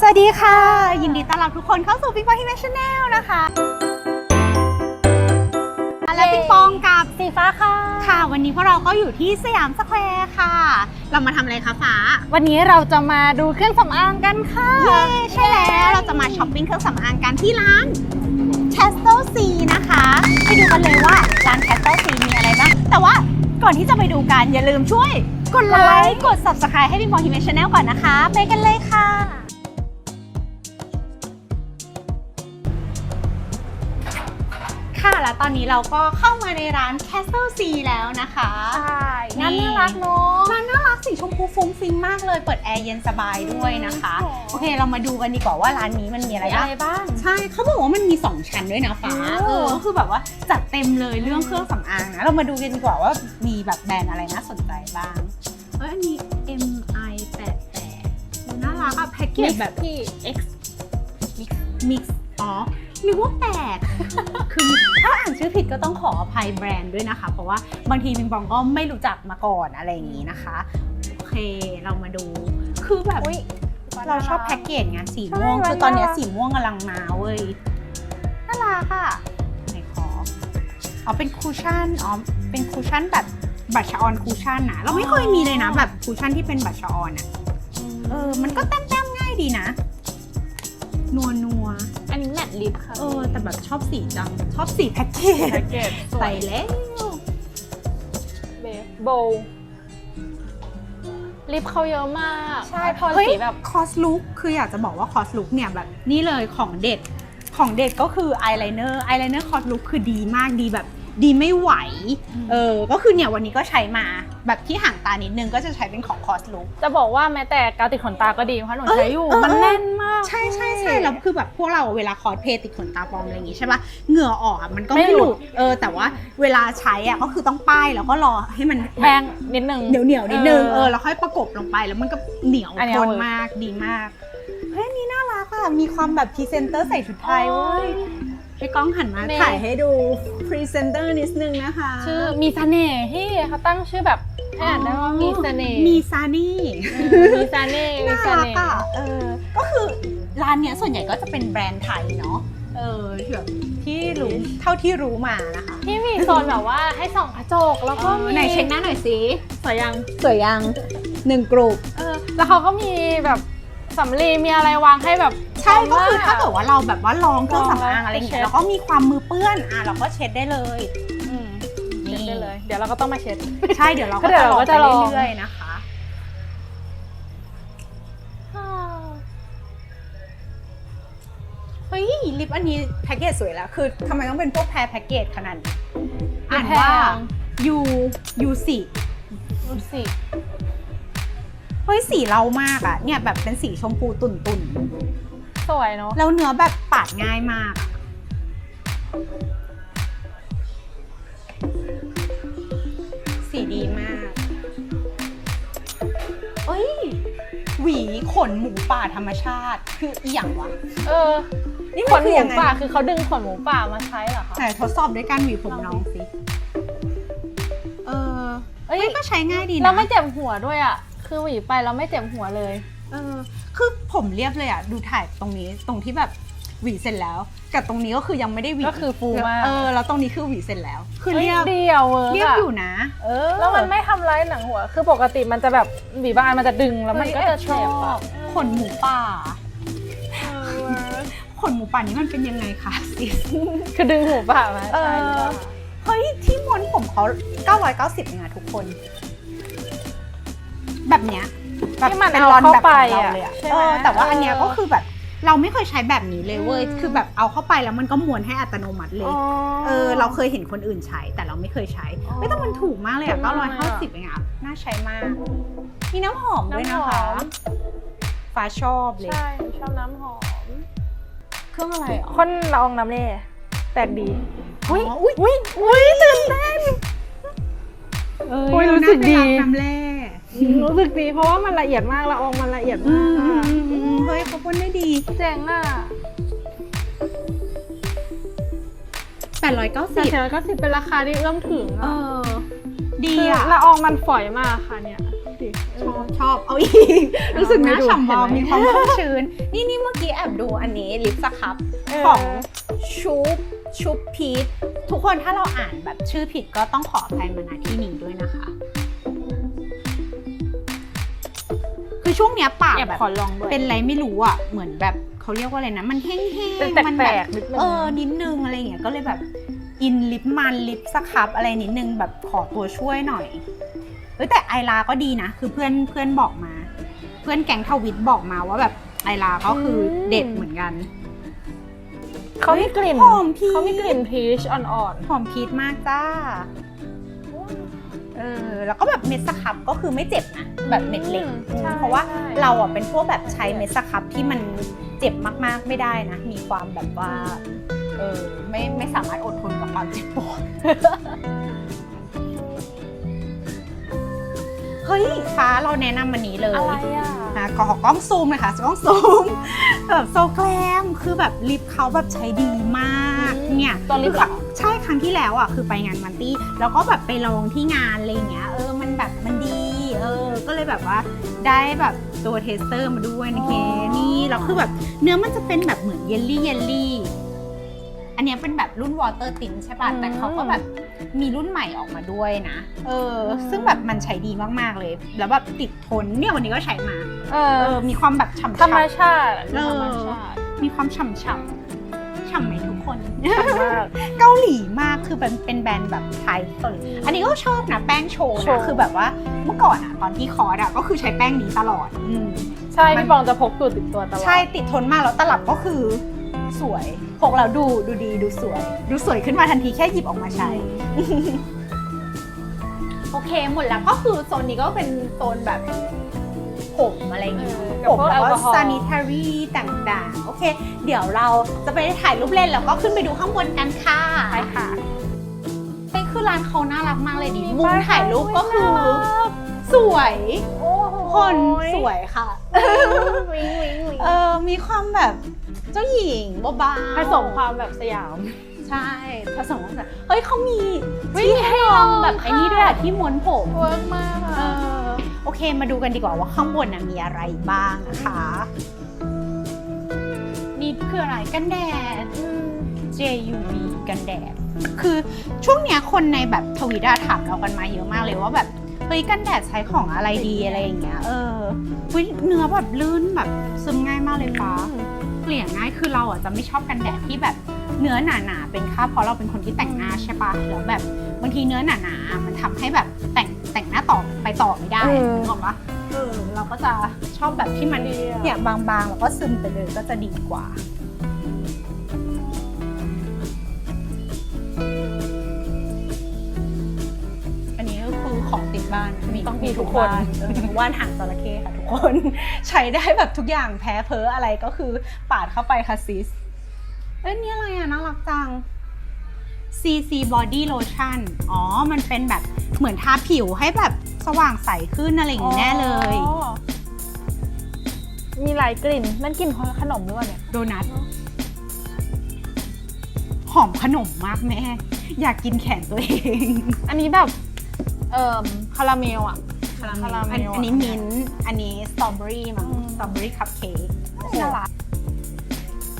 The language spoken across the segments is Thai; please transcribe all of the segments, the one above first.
สวัสดีค่ะ ยินดีต้อนรับทุกคนเข้าสู่ปิงปองฮิมชแนลนะคะและปิงปองกับสีฟ้าค่ะ ค่ะ วันนี้พวกเราก็อยู่ที่สยามสแควร์ค่ะ เรามาทำอะไรคะฟ้า วันนี้เราจะมาดูเครื่องสำอางกันค่ะเย้ใช่แล้วเราจะมาช้อปปิ้งเครื่องสำอางกันที่ร้าน c a s t l e C นะคะ ไปดูกันเลยว่าร้าน c a s t l e C มีอะไรบ้าง แต่ว่าก่อนที่จะไปดูกันอย่าลืมช่วย กดไลค์ กด subscribe ให้ปิงปองฮิมชแนลก่อนนะคะ ไปกันเลยค่ะ ค่ะ แล้วตอนนี้เราก็เข้ามาในร้าน Castle C แล้วนะคะใช่นี่งั้นน่ารักเนาะร้านน่ารักสีชมพูฟุ้งฟิ้งมากเลย เปิดแอร์เย็นสบายด้วยนะคะอืมโอเค เรามาดูกันดีกว่าว่าร้านนี้มันมีอะไรมีอะบ้างไรบ้าง ใช่เขาบอกว่ามันมี 2 ชั้นด้วยนะฟ้าโอ้เออก็คือแบบว่าจัดเต็มเลยเรื่องเครื่องสำอางนะเรามาดูกันดีกว่าว่ามีแบบแบรนด์อะไรน่าสนใจบ้างเฮ้ยอันนี้ MI 88น่ารักอะแพ็กเกจแบบที่ X Mix Mix อ๋อนึกว่าแปด คือถ้าอ่านชื่อผิดก็ต้องขออภัยแบรนด์ด้วยนะคะ เพราะว่าบางทีปิงปองก็ไม่รู้จักมาก่อนอะไรอย่างนี้นะคะ โอเคเรามาดู คือแบบอุ๊ย เราชอบแพ็กเกจไงสีม่วงใช่ คือตอนเนี้ยน่ารักสีม่วงกำลังมาเว้ยน่ารักอะไหนขออ๋อเป็นคูชั่นอ๋อเป็นคูชั่นแบบบัตรชออนคูชั่นนะเราไม่เคยมีเลยนะแบบคูชั่นที่เป็นบัตรชออนอะ เออ มันก็แต้มๆง่ายดีนะ นัวนัวอั นนี้แมทลิปค่ะๆเออแต่แบบชอบสีจัง ชอบสีแพ็กเกจแพ็กเกจใส่แล้ว เบโบลิปเขาเยอะมากใช่พอเฮ้ย สีแบบคอสลุกคืออยากจะบอกว่าคอสลุกเนี่ยแบบนี่เลยของเด็ด ของเด็ดก็คืออายไลเนอร์อายไลเนอร์คอสลุกคือดีมากดีแบบ ดีไม่ไหวอืมเออ ก็คือเนี่ยวันนี้ก็ใช้มาแบบที่ห่างตานิดนึงก็จะใช้เป็นของคอสลุกจะบอกว่าแม้แต่กาวติดขนตาก็ดีเพราะหนูเอ้ยใช้อยู่เออมันแน่นมาก ใช่ใช่ใช่แล้วคือแบบพวกเราเวลาคอสเพลย์ติดขนตาปลอมอะไรอย่างงี้ใช่ปะเหงื่อออกอะมันก็ไม่ไม่หหลุลุดดเออ แต่ว่าเวลาใช้อะก็คือต้องป้ายแล้วก็รอให้มันแป้งนิดนึงเหนียวเหนียวๆนิดนึงเออเออแล้วค่อยประกบลงไปแล้วมันก็เหนียวอันเนี้ทยนเวิร์กมากดีมากเฮ้ยอันนี่น่ารักอะมีความแบบพรีเซนเตอร์ใส่ชุดไทยเว้ย ให้กล้องหันมาเมย์ ถ่ายให้ดูพรีเซนเตอร์นิดนึงนะคะชื่อมีเสน่ห์ที่เขาตั้งชื่อแบบให้อ่านได้ว่ามีเสน่ห์มีซานี่เออมีเสน่ห์มีน่าเสรักน่ห์ อะเออ ก็คือร้านเนี้ยส่วนใหญ่ก็จะเป็นแบรนด์ไทยเนาะ เออแบบที่รู้เท่าที่รู้มานะคะที่มีโซนแบบว่าให้ส่องกระจกแล้วก็มีไหนเช็คหน้าหน่อยสิ สวยยังสวยยังหนึ่งกลุ่มเออแล้วเขาก็มีแบบสำลีมีอะไรวางให้แบบ ใช่ก็คือว่ถ้าเกิดว่าเราแบบว่าลองเครื่องสำอางอะไรอย่างเช็เงี้ยดแล้วก็มีความมือเปื้อนอะเราก็เช็ดได้เลยอืมเช็ดได้เลย เดี๋ยวเราก็ต้องมาเช็ด ใช่เดี๋ยวเราก็ก็เดี๋จะยวลองเราก็ไปจะลองเรื่อยๆนะคะเฮ้ยลิปอันนี้แพ็กเกจสวยแล้วคือทำไมต้องเป็นพวกแพรแพ็กเกจขนาดนี้อ่านว่า U U สี่ดูสิเฮ้ยสีเรามากอะเนี่ยแบบเป็นสีชมพูตุ่นตุ่น สวยเนาะๆแล้วเนื้อแบบปาดง่ายมากอะสีดีมาก เอ้ย หวีขนหมูป่าธรรมชาติ คืออีหยังวะ เออ นี่ขมันนคืหอมูยังไง ป่าคือเขาดึงขนหมูป่ามาใช้เหรอคะไหนทดสอบด้วยการหวีผมน้องสิ เออเอ้ยเอ้ยก็ใช้ง่ายดีนะ เราไม่เจ็บหัวด้วยอะ คือหวีไปเราไม่เจ็บหัวเลย เออ คือผมเรียบเลยอะดูถ่ายตรงนี้ตรงที่แบบหวีเสร็จแล้วกับตรงนี้ก็คือยังไม่ได้หวีก็คือฟูมาก เออแล้วตรงนี้คือหวีเสร็จแล้ว คือฮ้เรียบเดียวเวิร์กเรียบอะอยู่นะ เออ แล้วมันไม่ทำร้ายหนังหัว คือปกติมันจะแบบหวีบางอันมันจะดึงแล้วมันก็จะชเจ็บออะบขนหมูป่าขนหมูป่านี้มันเป็นยังไงคะสิคือดึงหูป่ามาเอใช่อหรือเปล่าเฮ้ยที่ม้วนผมเขา990เองอะทุกคน แบบเนี้ย แบบที่มันเป็นเอารอนเข้าแบบไปของเราอะเลยอะใช่เอไหมอแต่ว่าอันเนี้ยเออก็คือแบบเราไม่เคยใช้แบบนี้เลยเว้ยอืมคือแบบเอาเข้าไปแล้วมันก็ม้วนให้อัตโนมัติเลยอ๋อเออเราเคยเห็นคนอื่นใช้แต่เราไม่เคยใช้อ๋อเฮ้ยแต่มันถูกมากเลยอะถูกมากเลยอะ950เองอะน่าใช้มาก มีน้ำหอมด้วยนะน้ำหคะ อม ฟ้าชอบเลย ใช่ชอบน้ำหอม เครื่องอะไรอะคนละอองน้ำเล่แปลกดีอุ้ยอุ้ยอุ้ยอุ้ยตื่นเต้น เออโอ้ยเรารู้สึกดีน่าไปรับน้ำแร่ รู้สึกดีเพราะว่ามันละเอียดมากละอองมันละเอียดอืมามกอือะมอืมอืมเฮ้ยเขาพ่นได้ดี เจ๋งอะแปดร้อยเก้าแต่สิบเธอก็สิเป็นราคาที่เอื้อมถึงเออะอ ดีคืออะ ละอองมันฝอยมากค่ะเนี่ยดูดิชอบชอบเอาอีก รู้สึกหน้าไม่ดูฉ่ำวาวเห็นไหมมีความชุ่มชื้น นี่นี่เมื่อกี้แอบดูอันนี้ลิปสครับเออของชูปชูปพีททุกคนถ้าเราอ่านแบบชื่อผิดก็ต้องขออภัยมาณที่นี้ด้วยนะคะ คือช่วงเนี้ยปากแอบแบบขอลองด้วย เป็นอะไรไม่รู้อะเหมือนแบบเขาเรียกว่าอะไรนะ มันแห้งๆเป็นมันแปลแบบกๆนิดนึง เออนิดนึงอะไรอย่างเงี้ยก็เลยแบบอินลิปมันลิปสครับอะไรนิดนึงแบบขอตัวช่วยหน่อยเอ้ยแต่ไอลาก็ดีนะ คือเพื่อนเพื่อนบอกมา เพื่อนแก๊งทวิตบอกมาว่าแบบไอลาก็คือเด็ดเหมือนกัน เขามีกลิ่นหอมพีช เขามีกลิ่นพีชอ่อนหอมพีชมากจ้า เออแล้วก็แบบเม็ดสครับก็คือไม่เจ็บนะแบบเม็ดเล็กอืมอืมใช่เพราะว่าใช่ เราอะเป็นพวกแบบใช้เม็ดสครับที่มันเจ็บมากๆไม่ได้นะ มีความแบบว่าเออไม่ไม่สามารถอดทนกับความเจ็บปวด เฮ้ยฟ้าเราแนะนำมันนี้เลยๆอะไรอะ นะก็ขอกล้องซูมเลยค่ะกล้องซูมแบบโซแกลมคือแบบลิปเขาแบบใช้ดีมากอืมเนี่ยตัวลิปคือเหรอ ใช่ครั้งที่แล้วอะคือไปงานมันตี้แล้วก็แบบไปลองที่งานอะไรอย่างเงี้ยเออมันแบบมันดีเออก็เลยแบบว่าได้แบบตัวเทสเตอร์มาด้วยนะเคนี่แล้วคือแบบเนื้อมันจะเป็นแบบเหมือนเยลลี่เยลลี่อันเนี้ยเป็นแบบรุ่นวอเตอร์ตินใช่ป่ะอืมแต่เขาก็แบบมีรุ่นใหม่ออกมาด้วยนะ เอออมซึ่งแบบมันใช้ดีมาก ๆ เลย แล้วแบบติดทน เนี่ยวันนี้ก็ใช้มา เอเอออมีความแบบฉ่ำๆธรรมชาติเออธรรมชาติ มีความฉ่ำๆฉ่ำไหมทุก คนฉ่ำมากเกาหลีมากคือเป็นเป็นแบรนด์แบบไทยเกาหลีอันนี้ก็ชอบนะแป้งโชว์โชนะว์คือแบบว่าเมื่อก่อนอะตอนที่คอร์สอะก็คือใช้แป้งนี้ตลอดอืมใช่มันพี่ปองจะพกอยู่ติดตัวตลอดใช่ติดทนมากแล้วตลับก็คือสวยพกแล้วดูดูดีดูสวย ดูสวยขึ้นมาทันทีแค่หยิบออกมาใช้โอเคหมดแล้วก็คือโซนนี้ก็เป็นโซนแบบ ผมอะไรอย่างเงี้ยเออกับผมพวกแล้วก็แอลกอฮอล์ sanitary ต่างๆ โอเค เดี๋ยวเราจะไปถ่ายรูปเล่นแล้วก็ขึ้นไปดูข้างบนกันค่ะใช่ค่ะนี่คือร้านเขาน่ารักมากเลยดิมีมุมป้ายถ่ายรูปก็คือน่ารักสวยโอ้โหคนสวยค่ะ วิงวิงวิงเออมีความแบบเจ้าหญิงเบาๆผสมความแบบสยาม ใช่ผสมความแบบเฮ้ยเขามีเฮ้ยที่ให้ลองแบบค่ะไอ้นี่ด้วยอะที่ม้วนผม เวิร์กมากเออ โอเค มาดูกันดีกว่าว่าข้างบนน่ะมีอะไรบ้างนะคะนี่คืออะไรกันแดด JUV กันแดด คือช่วงเนี้ยคนในแบบทวิตถามเรากันมาเยอะมากเลยว่าแบบเฮ้ยกันแดดใช้ของอะไรดีอะไรอย่างเงี้ย เออเฮ้ยเนื้อแบบลื่นแบบซึมง่ายมากเลยฟ้าเกลี่ยง่ายคือเราอะจะไม่ชอบกันแดดที่แบบเนื้อหนาๆเป็นคราเพราะเราเป็นคนที่แต่งหน้าใช่ปะแล้วแบบบางทีเนื้อหนาๆมันทำให้แบบแต่ง แต่งหน้าต่อไปต่อไม่ได้เออนึกออกปะเออเราก็จะชอบแบบที่มันดีอะเนี่ยบางๆแล้วก็ซึมไปเลยก็จะดีกว่า อันนี้ก็คือของติดบ้านมีต้องมีมีทุทุกกคคนนเออว่านหางจระเข้ค่ะทุกคน ใช้ได้แบบทุกอย่างแพ้เพ้ออะไรก็คือปาดเข้าไปค่ะซิส เอ้ยนี่อะไรอะน่ารักจัง CC Body Lotion อ๋อ มันเป็นแบบเหมือนทาผิวให้แบบสว่างใสขึ้นอะไรอย่างนี้แน่เลย อ๋อมีหลายกลิ่น นั่นกลิ่นขนมด้วยเนี่ย โดนัท หอมขนมมากแม่ อยากกินแขนตัวเอง อันนี้แบบ เอ่อคาราเมลอะ คาราเมล อันอันนี้มิ้นท์อันนี้สตรอเบอรี่มั้งอืม สตรอเบอรี่คัพเค้กน่ารัก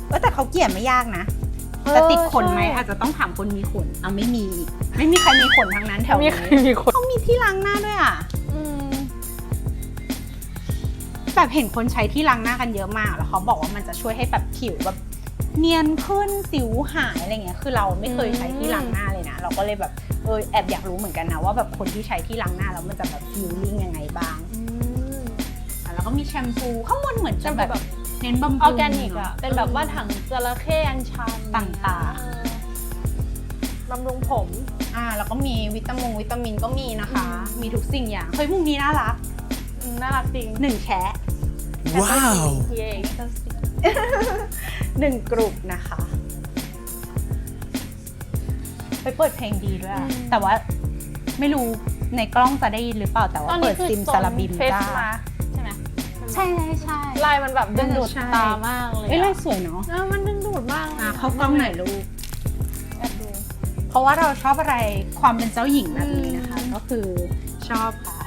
เออแต่เขาเกลี่ยไม่ยากนะ แต่ติดขนไหมเออใช่อาจจะต้องถามคนมีขนเอาไม่มี ไม่มีใครมีขนทั้งนั้นแถวมีนี้ใครมีคนเขามีที่ล้างหน้าด้วยอะอืมแบบเห็นคนใช้ที่ล้างหน้ากันเยอะมาก แล้วเขาบอกว่ามันจะช่วยให้แบบผิวแบบเนียนขึ้นสิวหายอะไรเงี้ย คือเราไม่เคยใช้ที่ล้างหน้าเลยนะ เราก็เลยแบบเออแอบอยากรู้เหมือนกันนะว่าแบบคนที่ใช้ที่ล้างหน้าแล้วมันจะแบบฟีลลิ่งยังไงบ้างอะแล้วก็มีแชมพูข้างบนเหมือนจะแบบแบบ เน้นบำรุงออร์แกนิกอะเป็นแบบว่าถังจระเข้อัญชันต่างๆเออบำรุงผม อ่าแล้วก็มีวิตามินวิตามินก็มีนะคะ อืม มีทุกสิ่งอย่าง เฮ้ยมุมนี้น่ารักอืมน่ารักจริงหนึ่งแชะ Wow. เย้หนึ่งกลุ่มนะคะไปเปิดเพลงดีด้วยอะแต่ว่าไม่รู้ในกล้องจะได้ยินหรือเปล่าแต่ว่าเปิดซิมซาลาบิมเฟสจ้ามา ใช่ไหมใช่ใช่ใช่ลายมันแบบดึงดูดใช่ตามากเลยเอ้ยอะลายสวยเนาะเออมันดึงดูดมากอะเข้ากล้องหน่อยลูกแอบดูเพราะว่าเราชอบอะไรความเป็นเจ้าหญิงแบบนี้นะคะอืมก็คือชอบค่ะ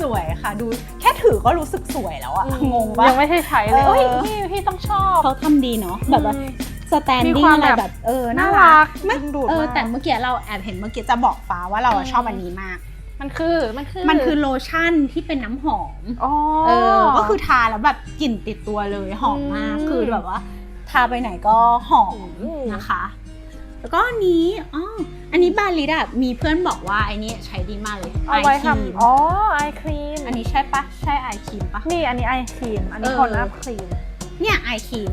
สวยค่ะดูแค่ถือก็รู้สึกสวยแล้วอะงงปะยังไม่ได้ใช้เลยเออเฮ้ยพี่พี่ต้องชอบเขาทำดีเนาะแบบว่าอืมสแตนมีดิ้คงวามอะไรแบบแบบเออน่าน่ารัรักกไม่ดึงดูดเออมากแต่เมื่อกี้เราแอบเห็นเมื่อกี้จะบอกฟ้าว่าเราอะอืมชอบอันนี้มาก มันคือมันคือมันคือโลชั่นที่เป็นน้ำหอมอ๋อเออก็คือทาแล้วแบบกลิ่นติดตัวเลยหอมมากอืมคือแบบว่า ทาไปไหนก็หอมอืมนะคะ แล้วก็อันนี้อ๋ออันนี้บาลิดอะมีเพื่อนบอกว่าไอันนี้ใช้ดีมากเลยเอาไว้ครีมทำอ๋อไอครีมอันนี้ใช่ปะใช่ไอครีมปะนี่อันนี้ไอครีมอันนี้เออโทนอัพครีมเนี่ยไอครีม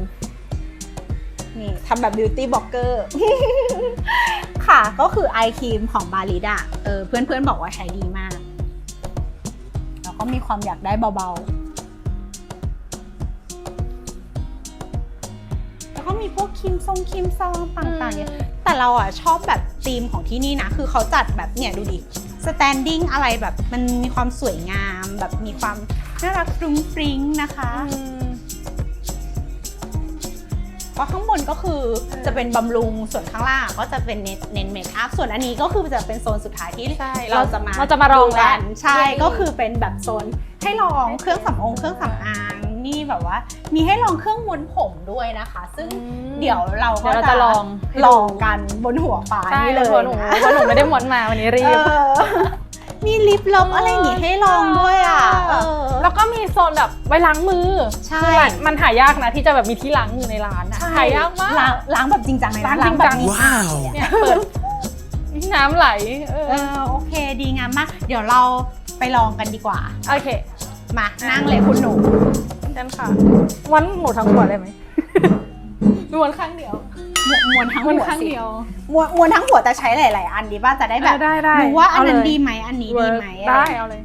นี่ทำแบบบิวตี้บล็อกเกอร์ค่ะก็คือไอครีมของบาลิดอะเออเพื่อนๆบอกว่าใช้ดีมาก แล้วก็มีความอยากได้เบาๆ แล้วก็มีพวกครีมทรงครีมซองต่างๆเนี่ยแต่เราอะชอบแบบธีมของที่นี่นะ คือเขาจัดแบบเนี่ยดูดิ standing อะไรแบบมันมีความสวยงาม แบบมีความน่ารักฟรุ้งฟริ้งนะคะ อืมเพราะข้างบนก็คือจะเป็นบำรุงส่วนข้างล่างก็จะเป็นเน้นเน้นเมคอัพส่วนอันนี้ก็คือจะเป็นโซนสุดท้ายที่ใช่เราจะมาเราจะมาลองดูกันแล้วใช่นี่ก็คือเป็นแบบโซนให้ลองเครื่องสำอางเครื่องสำอางนี่แบบว่า มีให้ลองเครื่องม้วนผมด้วยนะคะ ซึ่งอืมเดี๋ยวเราเดี๋ก็ยวเราจะลองให้ดูลองกันบนหัวฟ้าใช่นี่เลยเพราะหนูนะเพราะหนูไม่ได้หมดมาวันนี้รีบเออ มีลิปลบอะไรอย่างงี้ให้ลองด้วยอะเออ แล้วก็มีโซนแบบไว้ล้างมือใช่ คือมันมันหายากนะที่จะแบบมีที่ล้างมือในร้านอะใช่หายากมาก ล้างล้างแบบจริงจังเลยนะล้างจริงจัง แบบมีว้าว เนี่ยเปิดน้ำไหลเอเอออโอเคดีงามมาก เดี๋ยวเราไปลองกันดีกว่า โอเคมานั่งเลยคุณหนูเช่นค่ะวันหนูทั้งหัวเลยไหม ม้วนข้างเดียวมวนมวนทั้งม้วนหัวข้างสิเดียว มวนมวนทั้งหัวแต่ใช้หลาย ๆ อันดีป่ะจะได้แบบเออได้ได้รู้ว่าอันนั้นเอาเลย ดีไหมอันนี้ดีไหมได้อะไรเอาเลย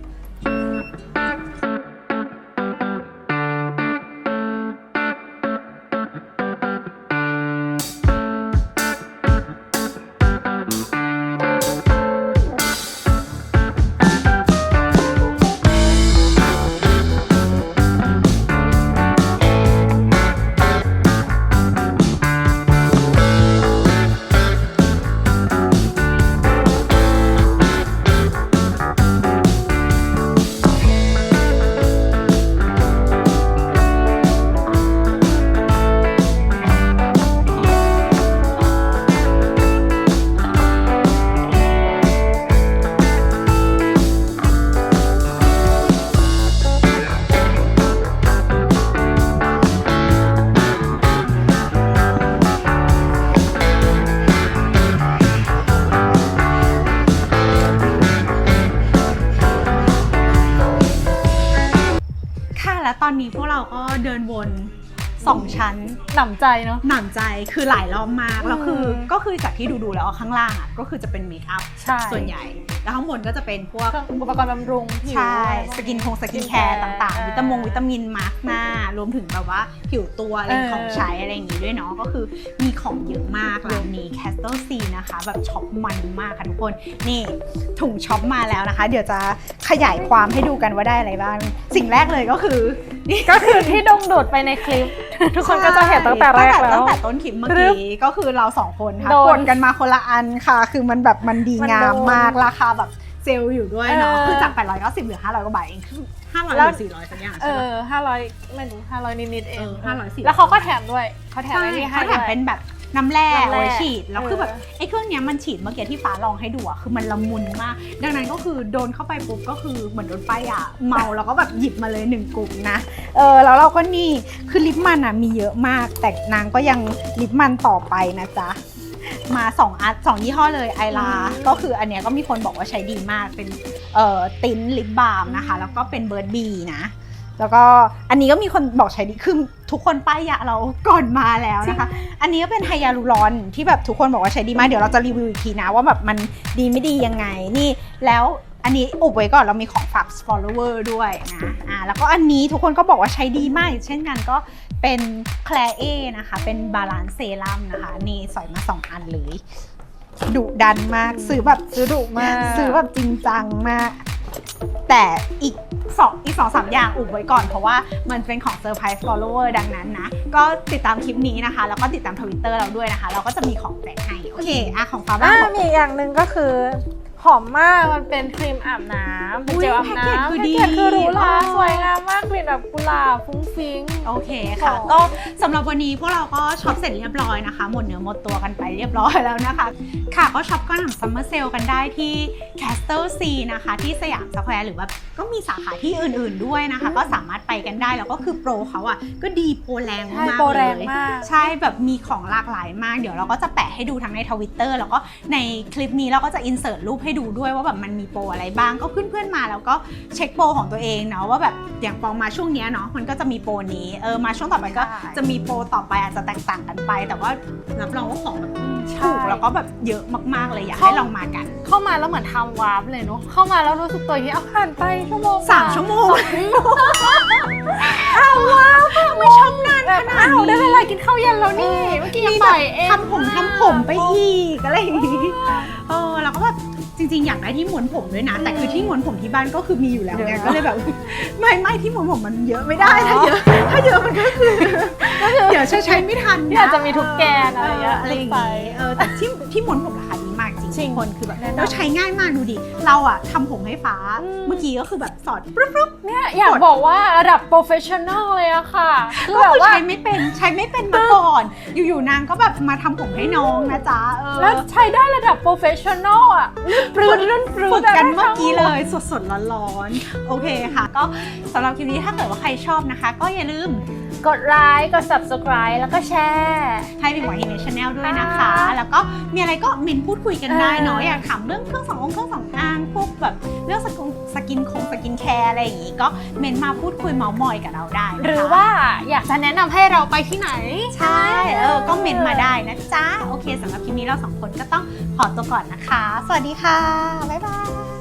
และตอนนี้พวกเราก็เดินวน สองชั้น หนำใจเนาะ หนำใจคือหลายรอบมาก แล้วคืออืมก็คือจากที่ดูๆแล้วข้างล่างอะก็คือจะเป็นเมคอัพใช่ ส่วนใหญ่ แล้วข้างบนก็จะเป็นพวกเครื่องอุปกรณ์บำรุงผิว ใช่อะไรพวสกินคงสกินแคสร์ต่างๆ วิตามินวิตามินมาร์กหน้า รวมถึงแบบว่าผิวตัวอะไรเออของใช้อะไรอย่างงี้ด้วยเนาะ ก็คือมีของเยอะมากร้านนี้ Castle C นะคะ แบบช็อปมันมากค่ะทุกคน นี่ถุงช็อปมาแล้วนะคะ เดี๋ยวจะขยายความให้ดูกันว่าได้อะไรบ้าง สิ่งแรกเลยก็คือนี่ก็คือที่ดงดูดไปในคลิป ทุกคนก็จะเห็นตั้งแต่แรกแล้ว ตั้งแต่ต้นคลิปเมื่อรึกี้ก็คือเราสองคนค่ะโดน กดกันมาคนละอันค่ะ คือมันแบบมันดีมันงามโดนมากราคาแบบเซลล์อยู่ด้วยเนาะเออคือจาก 890เหลือ 500กว่าบาทเองคือ500หแล้วรือ400สักอย่างเอใช่ปะอห้าร้อยไม่รู้ห้าร้อยนิดๆเองเออ500 400 แล้วเขาก็แถมด้วยเขาแถมใช่ไอ้นี่ให้เขาแถด้มวย เป็นแบบ น้ำแร่น้ำแร่ไว้ฉีดแล้วคือแบบเออไอ้เครื่องเนี้ยมันฉีดเมื่อกี้ที่ฟ้าลองให้ดูอะคือมันละมุนมาก ดังนั้นก็คือโดนเข้าไปปุ๊บก็คือเหมือนโดนป้ายยาเมาแล้วก็แบบหยิบมาเลยหนึ่งกลุ่มนะเออแล้วเราก็นี่คือลิปมันอะมีเยอะมาก แต่นางก็ยังลิปมันต่อไปนะจ๊ะมาสองอันสองยี่ห้อเลยไอลาอืมก็คืออันเนี้ยก็มีคนบอกว่าใช้ดีมากเป็นเอ่อตินลิปบาล์มนะคะ แล้วก็เป็นเบิร์ดบีนะ แล้วก็อันนี้ก็มีคนบอกใช้ดีคือทุกคนป้ายยาเราก่อนมาแล้วนะคะ อันนี้ก็เป็นไฮยาลูรอนที่แบบทุกคนบอกว่าใช้ดีมากเดี๋ยวเราจะรีวิวอีกทีนะว่าแบบมันดีไม่ดียังไงนี่แล้วอันนี้อุบไว้ก่อนเรามีของฝาก follower ด้วยนะอ่าแล้วก็อันนี้ทุกคนก็บอกว่าใช้ดีมาก เช่นกันก็เป็น c l a r e นะคะ เป็นบาลานซ์เซรั่มนะคะ นี่ใส่มา 2 อันเลยดุดันมาก ซื้อแบบซื้อดุมาก ซื้อแบบจริงจังมาก แต่อีก สองอีกสองสามอย่างอุบไว้ก่อน เพราะว่ามันเป็นของเซอร์ไพรส์ฟอลโลเวอร์ดังนั้นนะ ก็ติดตามคลิปนี้นะคะ แล้วก็ติดตามทวิตเตอร์เราด้วยนะคะ เราก็จะมีของแจกให้ โอเคอะของฟ้าบ้าอ่างมีอีกอย่างหนึ่งก็คือ หอมมาก มันเป็นครีมอาบน้ำเป็นอุ๊ยเจลอาบแพ็กเกจน้ำคือดีแพ็กเกจคือหรูหราเออสวยงามมากกลิ่นแบบกุหลาบฟุ้งฟิ้ง โอเคค่ะ ค่ะ ก็สำหรับวันนี้พวกเราก็ช็อปเสร็จเรียบร้อยนะคะ หมดเนื้อหมดตัวกันไปเรียบร้อยแล้วนะคะ ค่ะก็ช็อปก้อนหนังซัมเมอร์เซลกันได้ที่ Castle C นะคะ ที่สยามสแควร์หรือว่าก็มีสาขาที่อื่นๆด้วยนะคะ ก็สามารถไปกันได้ แล้วก็คือโปรเขาอะ ก็ดีโปรแรงใช่มากๆโปรแรงเลย มาก ใช่แบบมีของหลากหลายมาก เดี๋ยวเราก็จะแปะให้ดูทั้งในทวิตเตอร์แล้วก็ในคลิปนี้เราก็จะอินเสิร์ตรูปให้ดูด้วยว่าแบบมันมีโปรอะไรบ้าง ก็เพื่อนๆมาแล้วก็เช็คโปรของตัวเองเนาะว่าแบบอย่างปองมาช่วงเนี้ยเนาะมันก็จะมีโปรนี้เออมาช่วงต่อไปก็ใช่ จะมีโปรต่อไปอาจจะแตกต่างกันไป แต่ว่ารับรองว่าของแบบใช่ถูกแล้วก็แบบเยอะมากๆเลยอยากเข้าให้ลองมากันเข้ามาแล้วเหมือนทำวาร์ปเลยเนาะเข้ามาแล้วรู้สึกตัวอย่างนี้เอาผ่านไปชั่วโมงสามชั่วโมงอ้าวว้าวไม่ชอบนานแบบขนาดอ้าวนี้ได้เวลากินข้าวเย็นแล้วนี่เมื่อกี้ยังปล่อยเอง ทำผมทำผมไปอีกอะไรอย่างงี้ เออแล้วก็แบบ จริงๆ อยากได้ที่ม้วนผมด้วยนะ แต่คือที่ม้วนผมที่บ้านก็คือมีอยู่แล้วเดี๋ยวไงนะก็เลยแบบ ไม่ไม่ที่ม้วนผมมันเยอะไม่ได้อ๋อถ้าเยอะถ้าเยอะมันก็คือเดี๋ยวใช้ใช้ไม่ทันนที่อาจจะมีทุกแกนอะไรอย่างเงี้ยอะไรอย่างไปงี้เออแต่ที่ที่ม้วนผมราคาดีมาก จริงจริงทุกคนคือแบบแน่นอนแล้วใช้ง่ายมากดูดิ เราอะทำผมให้ฟ้า อืม เมื่อกี้ก็คือแบบสอดปุ๊บปุ๊บเนี่ยอยากบอกว่าระดับโปรเฟชชั่นอลเลยอะค่ะ คือก็แบบคือว่า ใช้ไม่เป็นใช้ไม่เป็นมาก่อน อยู่ๆนางก็แบบมาทำผมให้น้องนะจ๊ะเออแล้วใช้ได้ระดับโปรเฟชชั่นอลอะลื่นปลื้นลื่นปลื้นฝึกกันเมื่อกี้ะเลยสดๆร้อนๆโอเคค่ะ ก็สำหรับคลิปนี้ถ้าเกิดว่าใครชอบนะคะ ก็อย่าลืม กดไลค์กด subscribe แล้วก็แชร์ให้เป็นหัวฮินในชาแนลด้วยนะคะค่ะแล้วก็มีอะไรก็เมนพูดคุยกันได้เนาะเออออยากถามเรื่องเครื่องสำอางเครื่องสำอางพวกแบบเรื่องสกินสกินคงสกินแคร์อะไรอย่างงี้ก็เมนมาพูดคุยเมาส์มอยกับเราได้นะคะหรือว่าอยากจะแนะนำให้เราไปที่ไหน ใช่เออก็เมนมาได้นะจ๊ะโอเคสำหรับคลิปนี้เราสองคนก็ต้องขอตัวก่อนนะคะ สวัสดีค่ะบ๊ายบาย